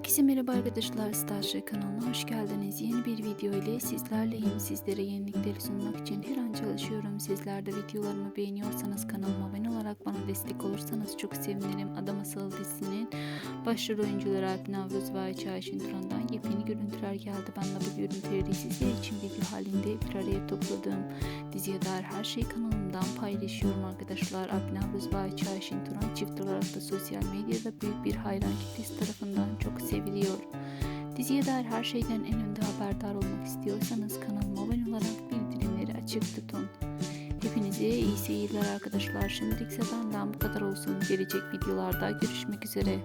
Herkese merhaba arkadaşlar Starship kanalına hoş geldiniz. Yeni bir video ile sizlerleyim. Sizlere yenilikleri sunmak için her an çalışıyorum. Sizler de videolarımı beğeniyorsanız kanalıma abone olarak bana destek olursanız çok sevinirim. Adam Asıl dizisinin başrol oyuncuları Alp Navruz ve Ayça Ayşin Turan'dan yepyeni görüntüler geldi. Ben de bu görüntüleri sizler için video halinde bir araya topladım. Diziye dair her şeyi kanalımdan paylaşıyorum arkadaşlar. Alp Navruz ve Ayça Ayşin Turan çift olarak da sosyal medyada büyük bir hayran kitlesi tarafından çok seviliyor. Diziye dair her şeyden en önde haberdar olmak istiyorsanız kanalıma abone olarak bildirimleri açık tutun. Hepinize iyi seyirler arkadaşlar. Şimdilik benden bu kadar olsun. Gelecek videolarda görüşmek üzere.